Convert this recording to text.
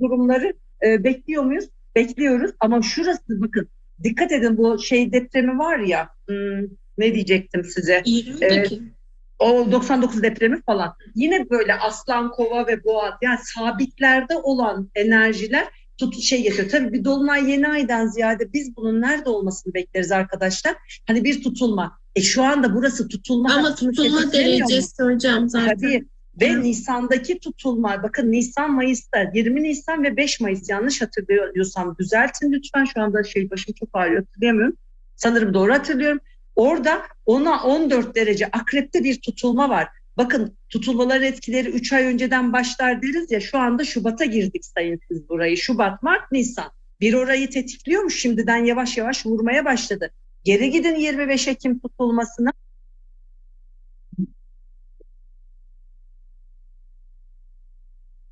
durumları e, bekliyor muyuz? Bekliyoruz ama şurası bakın dikkat edin bu şey depremi var ya hmm, ne diyecektim size? İran'daki. o 99 depremi falan. Yine böyle aslan, kova ve boğa yani sabitlerde olan enerjiler tut şey getiriyor. Tabii bir dolunay yeni aydan ziyade biz bunun nerede olmasını bekleriz arkadaşlar. Hani bir tutulma. E şu anda burası tutulma. Ama tutulma tetiklemiyor mu? derecesi hocam zaten. Tabii. Ve Hı. Nisan'daki tutulma, bakın Nisan Mayıs'ta 20 Nisan ve 5 Mayıs yanlış hatırlıyorsam düzeltin lütfen. Şu anda şey başım çok ağrıyor hatırlayamıyorum. Sanırım doğru hatırlıyorum. Orada ona 14 derece akrepte bir tutulma var. Bakın tutulmaların etkileri 3 ay önceden başlar deriz ya şu anda Şubat'a girdik sayın siz burayı. Şubat, Mart, Nisan. Bir orayı tetikliyormuş şimdiden yavaş yavaş vurmaya başladı. Geri gidin 25 Ekim tutulmasına.